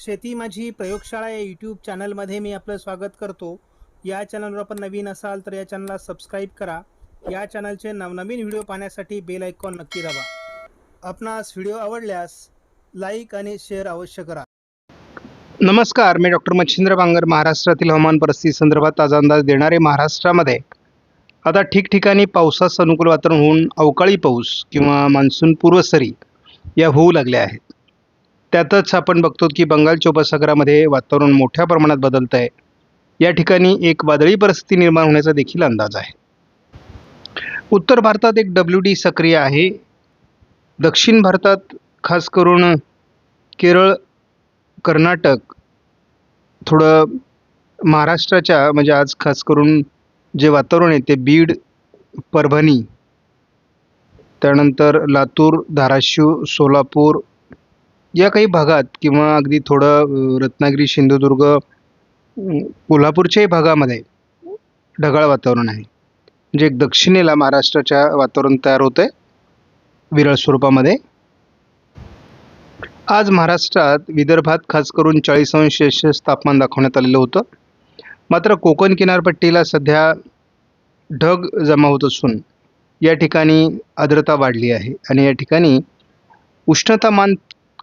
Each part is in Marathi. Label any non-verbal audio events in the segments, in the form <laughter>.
शेती माझी प्रयोगशाळा या यूट्यूब चॅनलमध्ये मी आपलं स्वागत करतो. या चॅनलवर आपण नवीन असाल तर या चॅनलला सबस्क्राईब करा. या चॅनलचे नवनवीन व्हिडिओ पाहण्यासाठी बेल आयकॉन नक्की दाबा. आपणास व्हिडिओ आवडल्यास लाईक आणि शेअर अवश्य करा. नमस्कार मी डॉक्टर मच्छिंद्र बांगर महाराष्ट्रातील हवामान परिस्थिती संदर्भात ताजा अंदाज देणारे महाराष्ट्रामध्ये. आता ठिकठिकाणी पावसास अनुकूल वातावरण होऊन अवकाळी पाऊस किंवा मान्सून पूर्वसरी या होऊ लागल्या आहेत. त्यातच आपण बघतो की बंगालच्या उपसागरामध्ये वातावरण मोठ्या प्रमाणात बदलत आहे या ठिकाणी एक वादळी परिस्थिती निर्माण होण्याचा देखील अंदाज आहे. उत्तर भारतात एक डब्ल्यू डी सक्रिय आहे. दक्षिण भारतात खास करून केरळ कर्नाटक थोडं महाराष्ट्राच्या म्हणजे आज खास करून जे वातावरण आहे ते बीड परभणी त्यानंतर लातूर धाराशिव सोलापूर या काही भागात किंवा अगदी थोडं रत्नागिरी सिंधुदुर्ग कोल्हापूरच्याही भागामध्ये ढगाळ वातावरण आहे. म्हणजे एक दक्षिणेला महाराष्ट्राच्या वातावरण तयार होतं आहे विरळ स्वरूपामध्ये. आज महाराष्ट्रात विदर्भात खास करून चाळीस अंश सेल्सिअस तापमान दाखवण्यात आलेलं होतं. मात्र कोकण किनारपट्टीला सध्या ढग जमा होत असून या ठिकाणी आर्द्रता वाढली आहे. आणि या ठिकाणी उष्णतामान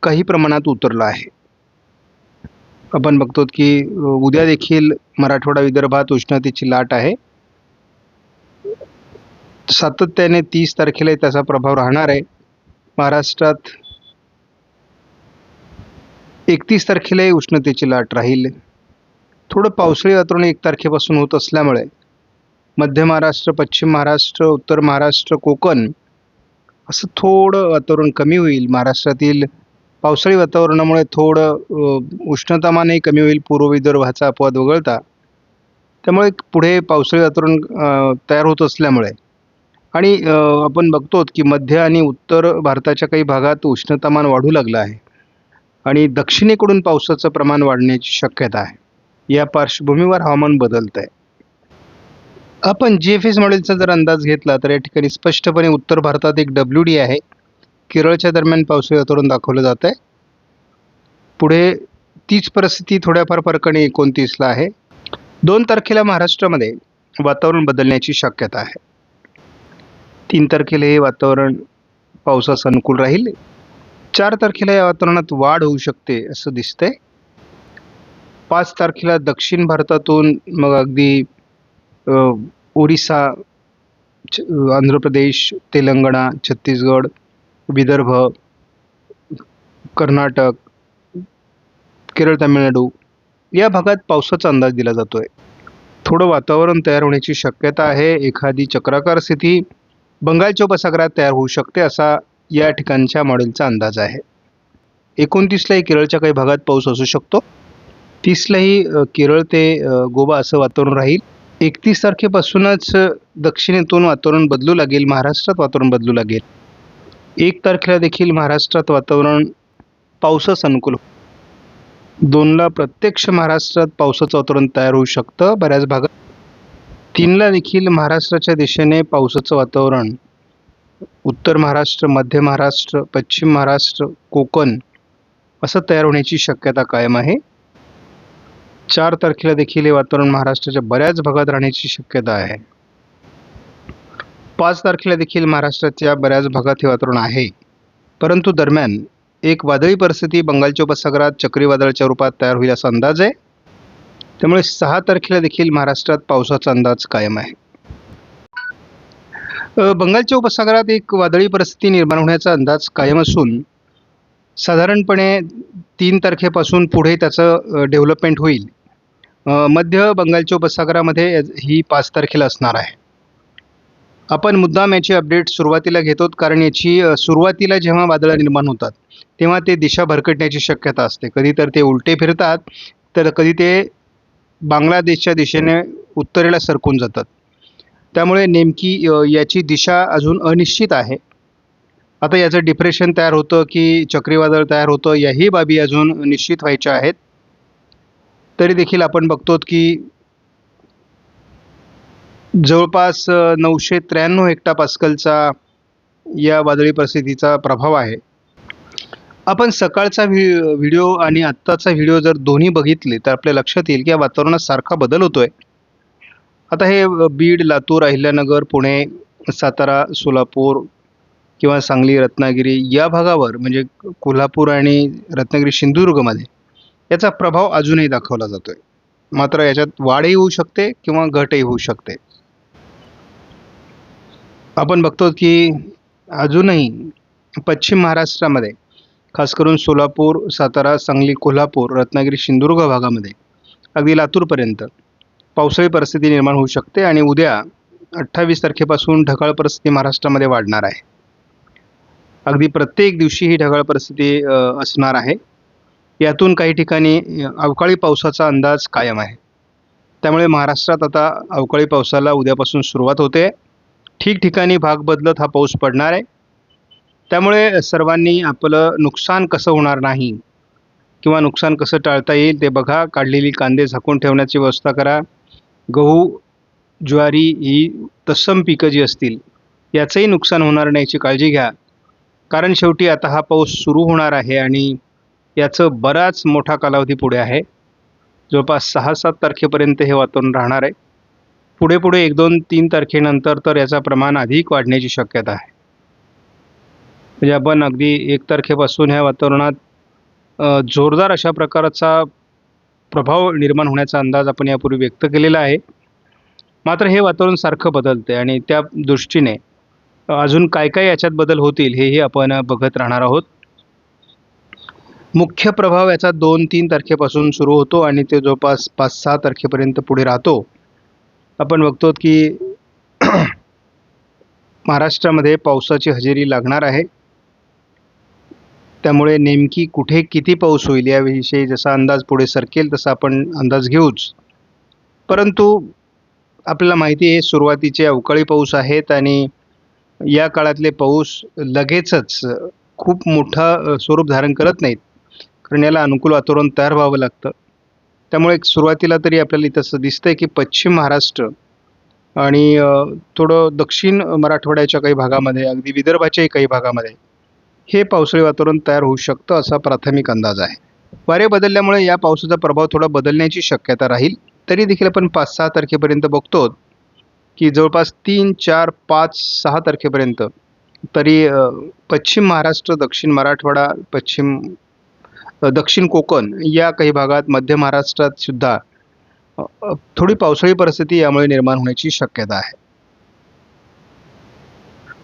काही प्रमाणात उतरलं आहे. आपण बघतो की उद्या देखील मराठवाडा विदर्भात उष्णतेची लाट आहे. सातत्याने तीस तारखेला त्याचा प्रभाव राहणार आहे. महाराष्ट्रात एकतीस तारखेलाही उष्णतेची लाट राहील. थोडं पावसाळी वातावरण एक तारखेपासून होत असल्यामुळे मध्य महाराष्ट्र पश्चिम महाराष्ट्र उत्तर महाराष्ट्र कोकण असं थोडं वातावरण कमी होईल. महाराष्ट्रातील पावसाळी वातावरणामुळे थोडं उष्णतामानही कमी होईल पूर्व विदर्भाचा अपवाद वगळता. त्यामुळे पुढे पावसाळी वातावरण तयार होत असल्यामुळे. आणि आपण बघतो की मध्य आणि उत्तर भारताच्या काही भागात उष्णतामान वाढू लागलं आहे. आणि दक्षिणेकडून पावसाचं प्रमाण वाढण्याची शक्यता आहे. या पार्श्वभूमीवर हवामान बदलत आहे आपण जी एफ एस मॉडेलचा जर अंदाज घेतला तर या ठिकाणी स्पष्टपणे उत्तर भारतात एक डब्ल्यू डी आहे. केरळच्या दरम्यान पावसाळी वातावरण दाखवलं जात आहे पुढे तीच परिस्थिती थोड्याफार फरकाने एकोणतीसला आहे. दोन तारखेला महाराष्ट्रामध्ये वातावरण बदलण्याची शक्यता आहे. तीन तारखेला हे वातावरण पावसास अनुकूल राहील. चार तारखेला या वातावरणात वाढ होऊ शकते असं दिसतंय. पाच तारखेला दक्षिण भारतातून मग अगदी ओरिसा छ- आंध्र प्रदेश तेलंगणा छत्तीसगड विदर्भ कर्नाटक केरळ तामिळनाडू या भागात पावसाचा अंदाज दिला जातो आहे थोडं वातावरण तयार होण्याची शक्यता आहे. एखादी चक्राकार स्थिती बंगालच्या उपसागरात तयार होऊ शकते असा या ठिकाणच्या मॉडेलचा अंदाज आहे. एकोणतीसलाही केरळच्या काही भागात पाऊस असू शकतो. तीसलाही केरळ ते गोवा असं वातावरण राहील. एकतीस तारखेपासूनच दक्षिणेतून वातावरण बदलू लागेल. महाराष्ट्रात वातावरण बदलू लागेल. एक तारखेला देखील महाराष्ट्रात वातावरण पावसास अनुकूल हो- दोनला प्रत्यक्ष महाराष्ट्रात पावसाचं वातावरण तयार होऊ शकतं. बऱ्याच भागात तीनला देखील महाराष्ट्राच्या दिशेने पावसाचं वातावरण. उत्तर महाराष्ट्र मध्य महाराष्ट्र पश्चिम महाराष्ट्र कोकण असं तयार होण्याची शक्यता कायम आहे. चार तारखेला देखील हे वातावरण महाराष्ट्राच्या बऱ्याच भागात राहण्याची शक्यता आहे. पाच तारखेला देखील महाराष्ट्राच्या बऱ्याच भागात हे वातावरण आहे. परंतु दरम्यान एक वादळी परिस्थिती बंगालच्या उपसागरात चक्रीवादळाच्या रूपात तयार होईल असा अंदाज आहे. त्यामुळे सहा तारखेला देखील महाराष्ट्रात पावसाचा अंदाज कायम आहे. बंगालच्या उपसागरात एक वादळी परिस्थिती निर्माण होण्याचा अंदाज कायम असून साधारणपणे तीन तारखेपासून पुढे त्याचं डेव्हलपमेंट होईल. मध्य बंगालच्या उपसागरामध्ये ही पाच तारखेला असणार आहे. आपण मुद्दाम याची अपडेट सुरुवातीला घेतो कारण याची सुरुवातीला जेव्हा वादळं निर्माण होतात तेव्हा ते दिशा भरकटण्याची शक्यता असते. कधी तर ते उलटे फिरतात तर कधी ते बांगलादेशच्या दिशेने उत्तरेला सरकून जातात. त्यामुळे नेमकी याची दिशा अजून अनिश्चित आहे. आता याचं डिप्रेशन तयार होतं की चक्रीवादळ तयार होतं याही बाबी अजून निश्चित व्हायच्या आहेत. तरी देखील आपण बघतो की जवळपास नऊशे त्र्याण्णव हेक्टा पास्कलचा या वादळी परिस्थितीचा प्रभाव आहे. आपण सकाळचा व्हि व्हिडिओ आणि आत्ताचा व्हिडिओ जर दोन्ही बघितले तर आपल्या लक्षात येईल की या वातावरणात सारखा बदल होतो आहे आता हे बीड लातूर अहिल्यानगर पुणे सातारा सोलापूर किंवा सांगली रत्नागिरी या भागावर म्हणजे कोल्हापूर आणि रत्नागिरी सिंधुदुर्गमध्ये याचा प्रभाव अजूनही दाखवला जातो आहे मात्र याच्यात वाढही होऊ शकते किंवा घटही होऊ शकते. आपण बघतो की अजूनही पश्चिम महाराष्ट्रामध्ये खास करून सोलापूर सातारा सांगली कोल्हापूर रत्नागिरी सिंधुदुर्ग भागामध्ये अगदी लातूरपर्यंत पावसाळी परिस्थिती निर्माण होऊ शकते आणि उद्या अठ्ठावीस तारखेपासून ढगाळ परिस्थिती महाराष्ट्रामध्ये वाढणार आहे. अगदी प्रत्येक दिवशी ही ढगाळ परिस्थिती असणार आहे. यातून काही ठिकाणी अवकाळी पावसाचा अंदाज कायम आहे. त्यामुळे महाराष्ट्रात आता अवकाळी पावसाला उद्यापासून सुरुवात होते. ठिकठिकाणी भाग बदलत हा पाऊस पडणार आहे. त्यामुळे सर्वांनी आपलं नुकसान कसं होणार नाही किंवा नुकसान कसं टाळता येईल ते बघा. काढलेली कांदे झाकून ठेवण्याची व्यवस्था करा. गहू ज्वारी ही तत्सम पिकं जी असतील याचंही नुकसान होणार नाही याची काळजी घ्या. कारण शेवटी आता हा पाऊस सुरू होणार आहे आणि याचं बराच मोठा कालावधी पुढे आहे. जवळपास सहा सात तारखेपर्यंत हे वातावरण राहणार आहे. पुढे पुढे एक दोन तीन तारखेनंतर तर याचं प्रमाण अधिक वाढण्याची शक्यता आहे. म्हणजे आपण अगदी एक तारखेपासून ह्या वातावरणात जोरदार अशा प्रकारचा प्रभाव निर्माण होण्याचा अंदाज आपण यापूर्वी व्यक्त केलेला आहे. मात्र हे वातावरण सारखं बदलते आणि त्या दृष्टीने अजून काय काय याच्यात बदल होतील हेही आपण बघत राहणार आहोत. मुख्य प्रभाव याचा दोन तीन तारखेपासून सुरू होतो आणि ते जवळपास पाच सहा तारखेपर्यंत पुढे राहतो. आपण बघतो की <clears throat> महाराष्ट्रामध्ये पावसाची हजेरी लागणार आहे. त्यामुळे नेमकी कुठे किती पाऊस होईल याविषयी जसा अंदाज पुढे सरकेल तसा आपण अंदाज घेऊच. परंतु आपल्याला माहिती आहे सुरुवातीचे अवकाळी पाऊस आहेत आणि या काळातले पाऊस लगेचच खूप मोठा स्वरूप धारण करत नाहीत. कारण याला अनुकूल वातावरण तयार व्हावं लागतं. त्यामुळे एक सुरुवातीला तरी आपल्याला इथं असं दिसतंय की पश्चिम महाराष्ट्र आणि थोडं दक्षिण मराठवाड्याच्या काही भागामध्ये अगदी विदर्भाच्याही काही भागामध्ये हे पावसाळी वातावरण तयार होऊ शकतं असा प्राथमिक अंदाज आहे. वारे बदलल्यामुळे या पावसाचा प्रभाव थोडा बदलण्याची शक्यता राहील. तरी देखील आपण पाच सहा तारखेपर्यंत बघतो की जवळपास तीन चार पाच सहा तारखेपर्यंत तरी पश्चिम महाराष्ट्र दक्षिण मराठवाडा पश्चिम दक्षिण कोकण या काही भागात मध्य महाराष्ट्रात सुद्धा थोडी पावसाळी परिस्थिती यामुळे निर्माण होण्याची शक्यता आहे.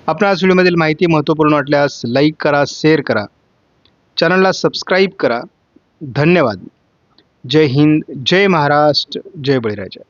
आपणास व्हिडिओमधील माहिती महत्त्वपूर्ण वाटल्यास लाईक करा शेअर करा. चॅनलला सबस्क्राईब करा. धन्यवाद. जय हिंद जय महाराष्ट्र जय बळीराजा.